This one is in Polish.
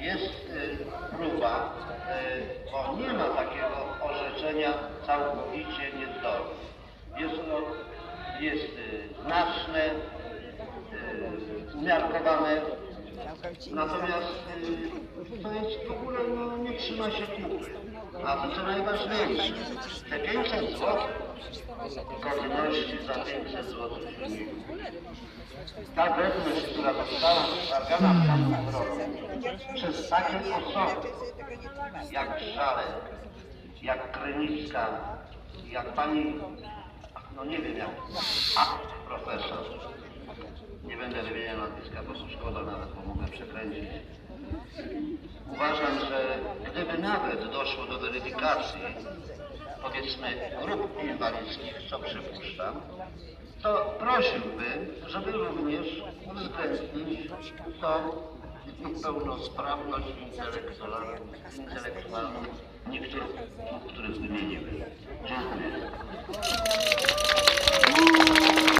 jest y, próba, y, bo nie ma takiego orzeczenia całkowicie niezdolny. Jest ono jest y, znaczne, umiarkowane, natomiast to jest w ogóle no, nie trzyma się kupy. A to co najważniejsze, te 500 zł godności za 500 zł ta pewność, która została wystawiona w tamtym roku przez takie osoby jak Żalek, jak Krynicka, jak pani, no nie wiem jak, a profesor, nie będę wymieniał nazwiska, bo szkoda nawet, bo mogę przekręcić. Uważam, że gdyby nawet doszło do weryfikacji, powiedzmy grup inwalidzkich, co przypuszczam, to prosiłbym, żeby również uwzględnić tą niepełnosprawność intelektualną, intelektualną niektórych, których wymieniłem.